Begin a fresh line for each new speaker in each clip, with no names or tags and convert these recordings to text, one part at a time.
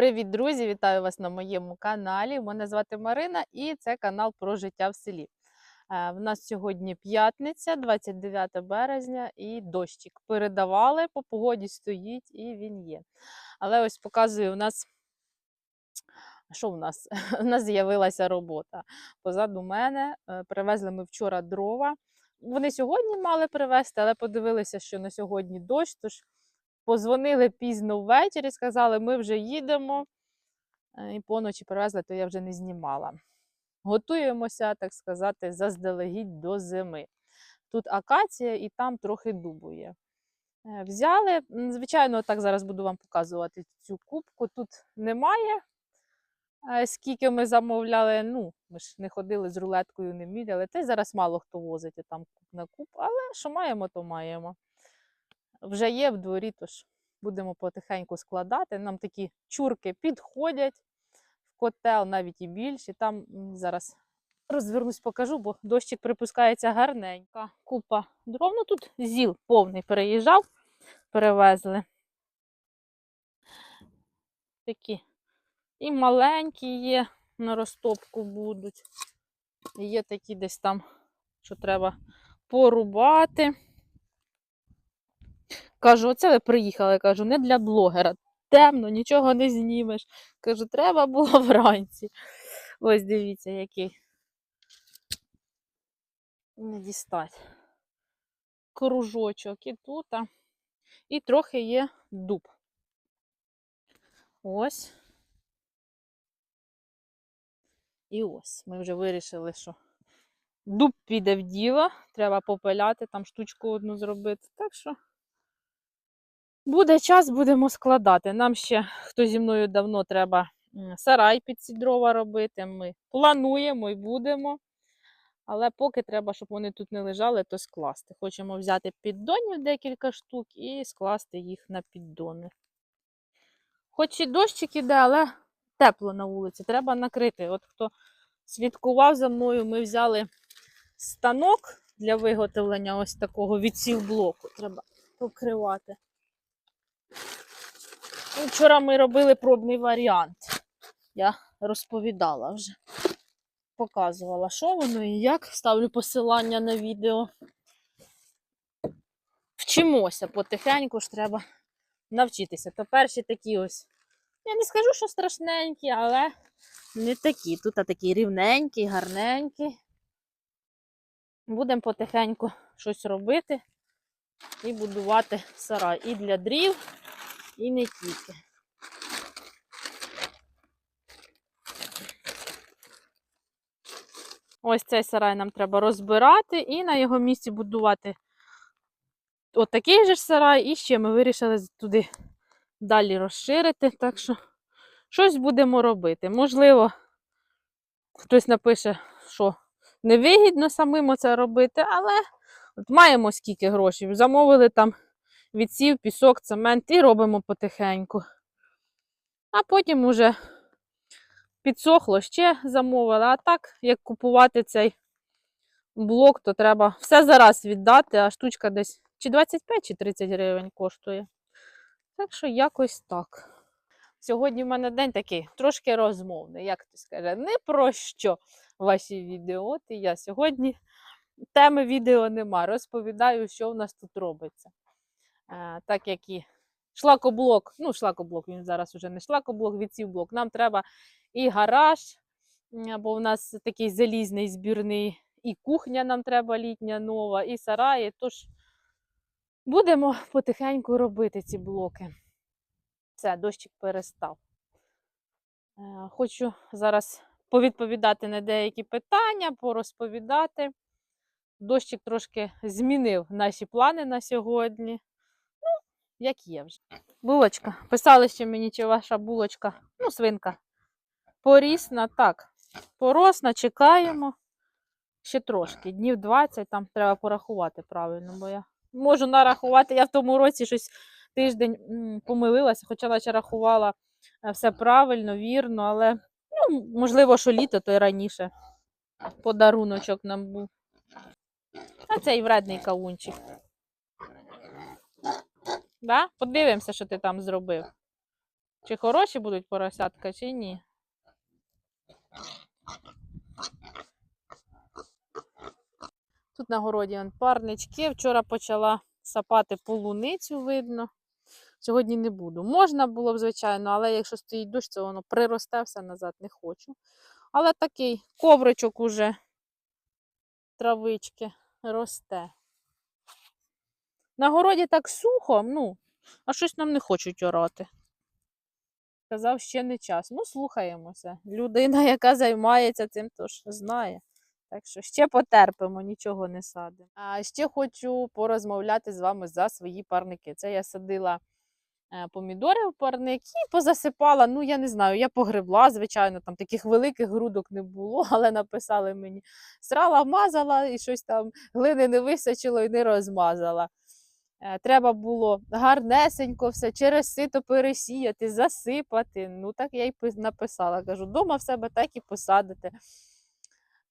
Привіт, друзі! Вітаю вас на моєму каналі. Мене звати Марина і це канал про життя в селі. Е, В нас сьогодні п'ятниця, 29 березня, і дощик. Передавали, по погоді стоїть і він є. Але ось показую, у нас що в нас? У нас з'явилася робота. Позаду мене е, привезли ми вчора дрова. Вони сьогодні мали привезти, але подивилися, що на сьогодні дощ, тож Позвонили пізно ввечері, сказали, ми вже їдемо. Е, І поночі привезли, то я вже не знімала. Готуємося, так сказати, заздалегідь до зими. Тут акація і там трохи дубу є. Е, Взяли, звичайно, так зараз буду вам показувати цю кубку. Тут немає. е, Скільки ми замовляли, ну, ми ж не ходили з рулеткою, не міряли. Та й зараз мало хто возить там куб на куб, але що маємо, то маємо вже є в дворі, тож будемо потихеньку складати. Нам такі чурки підходять в котел, навіть і більші. Там зараз розвернусь, покажу, бо дощик припускається гарненька. Купа дров. Ну тут зіл повний переїжджав, перевезли. Такі і маленькі є, на розтопку будуть. Є такі десь там, що треба порубати. Кажу, оце ви приїхали, кажу, не для блогера. Темно, нічого не знімеш. Кажу, треба було вранці. Ось дивіться, який. Не дістать. Кружочок і тут. І трохи є дуб. Ось. І ось. Ми вже вирішили, що дуб піде в діло. Треба попиляти, там штучку одну зробити. Так що. Буде час, будемо складати. Нам ще, хто зі мною давно треба сарай під ці робити. Ми плануємо і будемо. Але поки треба, щоб вони тут не лежали, то скласти. Хочемо взяти піддонів декілька штук і скласти їх на піддони. Хоч і дощик іде, але тепло на вулиці, треба накрити. От хто слідкував за мною, ми взяли станок для виготовлення ось такого відсів блоку. Треба покривати. Ну, Вчора ми робили пробний варіант. Я розповідала вже. Показувала, що воно і як. Ставлю посилання на відео. Вчимося потихеньку ж треба навчитися. То перші такі ось. Я не скажу, що страшненькі, але не такі. Тут такі рівненькі, гарненькі. Будемо потихеньку щось робити і будувати сарай. І для дрів, і не тільки. Ось цей сарай нам треба розбирати і на його місці будувати отакий же сарай. І ще ми вирішили туди далі розширити. Так що щось будемо робити. Можливо, хтось напише, що невигідно самим це робити, але от маємо скільки грошей. Замовили там відсів, пісок, цемент і робимо потихеньку. А потім уже підсохло, ще замовили. А так, як купувати цей блок, то треба все зараз віддати, а штучка десь чи 25, чи 30 гривень коштує. Так що якось так. Сьогодні в мене день такий трошки розмовний, як хтось каже, не про що ваші відео. От і я сьогодні теми відео нема. Розповідаю, що в нас тут робиться. Так як і шлакоблок, ну, шлакоблок, він зараз уже не шлакоблок, відсів блок. Нам треба і гараж, бо в нас такий залізний збірний, і кухня нам треба літня нова, і сараї. Тож будемо потихеньку робити ці блоки. Все, дощик перестав. Е, Хочу зараз повідповідати на деякі питання, порозповідати. Дощик трошки змінив наші плани на сьогодні. Як є вже. Булочка. Писали ще мені, чи ваша булочка, ну, свинка. Порісна, так. Поросна, чекаємо. Ще трошки. Днів 20, там треба порахувати правильно, бо я можу нарахувати. Я в тому році щось тиждень помилилася, хоча наче рахувала е, все правильно, вірно, але ну, можливо, що літо, то й раніше подаруночок нам був. А цей вредний кавунчик. Да? Подивимося, що ти там зробив. Чи хороші будуть поросятка, чи ні? Тут на городі он парнички. Вчора почала сапати полуницю, видно. Сьогодні не буду. Можна було б, звичайно, але якщо стоїть дощ, то воно приросте все назад, не хочу. Але такий ковричок уже травички росте. На городі так сухо, ну, а щось нам не хочуть орати. Казав, ще не час. Ну, слухаємося. Людина, яка займається цим, то ж знає. Так що ще потерпимо, нічого не садимо. А ще хочу порозмовляти з вами за свої парники. Це я садила е, помідори в парник і позасипала. Ну, я не знаю, я погребла, звичайно, там таких великих грудок не було, але написали мені. Срала, вмазала і щось там глини не висачило і не розмазала. Е, Треба було гарнесенько все через сито пересіяти, засипати. Ну, так я й написала. Кажу, дома в себе так і посадите.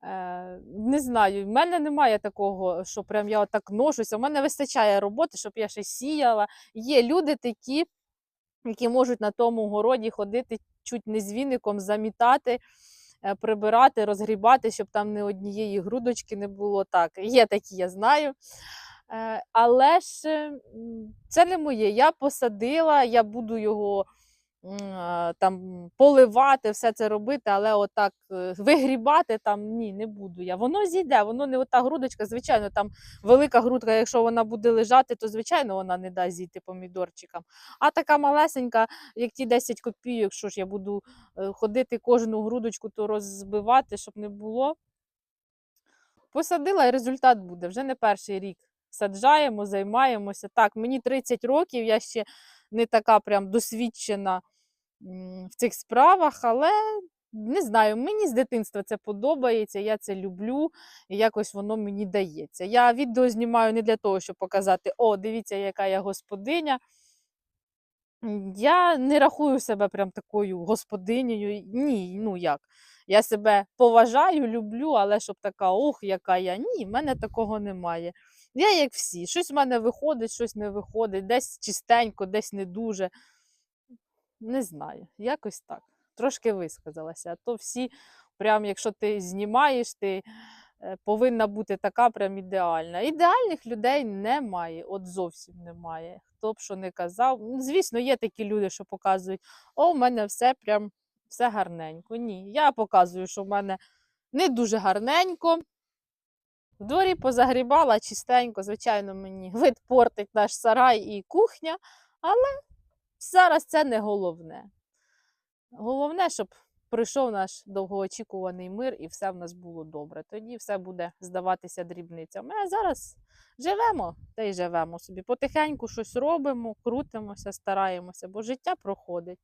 Е, не знаю, в мене немає такого, що прям я отак ношуся. У мене вистачає роботи, щоб я ще сіяла. Є люди такі, які можуть на тому городі ходити чуть не з віником, замітати, е, прибирати, розгрібати, щоб там ні однієї грудочки не було. Так, є такі, я знаю. Е, Але ж е, це не моє. Я посадила, я буду його там поливати, все це робити, але отак е, вигрібати там ні, не буду я. Воно зійде, воно не ота грудочка, звичайно, там велика грудка, якщо вона буде лежати, то звичайно вона не дасть зійти помідорчикам. А така малесенька, як ті 10 копійок, що ж я буду е, ходити кожну грудочку, то розбивати, щоб не було. Посадила і результат буде. Вже не перший рік. Саджаємо, займаємося. Так, мені 30 років, я ще не така прям досвідчена в цих справах, але не знаю, мені з дитинства це подобається, я це люблю, і якось воно мені дається. Я відео знімаю не для того, щоб показати, о, дивіться, яка я господиня. Я не рахую себе прям такою господинею. Ні, ну як. Я себе поважаю, люблю, але щоб така, ох, яка я. Ні, в мене такого немає. Я як всі. Щось в мене виходить, щось не виходить, десь чистенько, десь не дуже. Не знаю, якось так. Трошки висказалася. А то всі, прям, якщо ти знімаєш, ти е, повинна бути така прям ідеальна. Ідеальних людей немає, от зовсім немає. Хто б що не казав. Звісно, є такі люди, що показують, о, в мене все прям все гарненько. Ні, я показую, що в мене не дуже гарненько. В дворі позагрібала чистенько, звичайно, мені вид портить наш сарай і кухня, але зараз це не головне. Головне, щоб прийшов наш довгоочікуваний мир і все в нас було добре. Тоді все буде здаватися дрібницями. А зараз живемо та й живемо собі. Потихеньку щось робимо, крутимося, стараємося, бо життя проходить.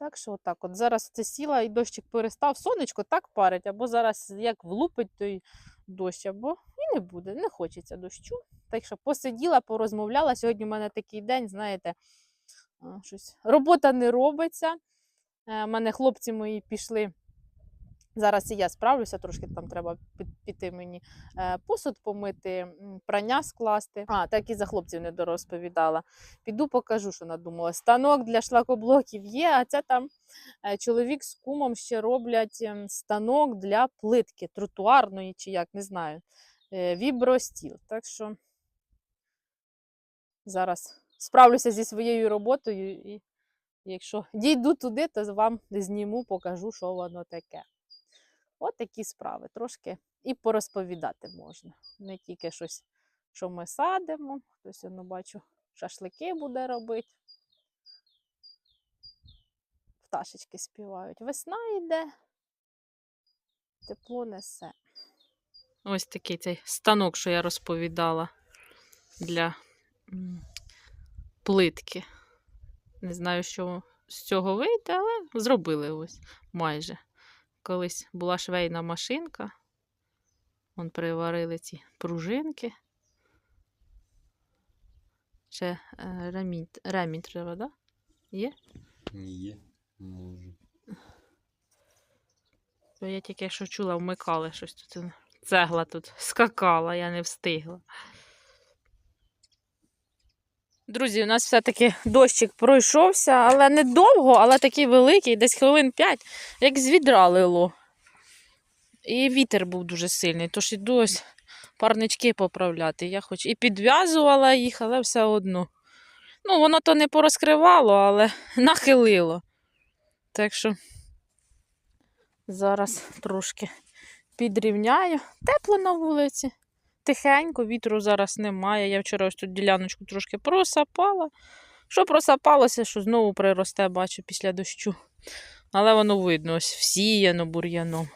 Так що отак, от зараз це сіла і дощик перестав, сонечко так парить, або зараз як влупить той дощ, або і не буде, не хочеться дощу. Так що посиділа, порозмовляла. Сьогодні в мене такий день, знаєте, щось. Робота не робиться. У мене хлопці мої пішли. Зараз і я справлюся, трошки там треба піти мені е, посуд помити, прання скласти. А, так і за хлопців не дорозповідала. Піду покажу, що надумала. Станок для шлакоблоків є, а це там е, чоловік з кумом ще роблять ем, станок для плитки тротуарної чи як, не знаю. е, Вібростіл. Так що зараз справлюся зі своєю роботою і якщо дійду туди, то вам зніму, покажу, що воно таке. От такі справи. Трошки і порозповідати можна. Не тільки щось, що ми садимо. Хтось, я бачу, шашлики буде робити. Пташечки співають. Весна йде, тепло несе. Ось такий цей станок, що я розповідала для плитки. Не знаю, що з цього вийде, але зробили ось майже. Колись була швейна машинка. Вон приварили ці пружинки. Ще е, ремінь, ремінь треба, да? Є?
Є, може.
Бо я тільки що чула, вмикали щось тут. Цегла тут скакала, я не встигла. Друзі, у нас все-таки дощик пройшовся, але не довго, але такий великий, десь хвилин 5, як з відра лило. І вітер був дуже сильний, тож іду ось парнички поправляти. Я хоч і підв'язувала їх, але все одно. Ну, воно то не порозкривало, але нахилило. Так що зараз трошки підрівняю. Тепло на вулиці. Тихенько, вітру зараз немає. Я вчора ось тут діляночку трошки просапала. Що просапалося, що знову приросте, бачу, після дощу. Але воно видно, ось всіяно бур'яном.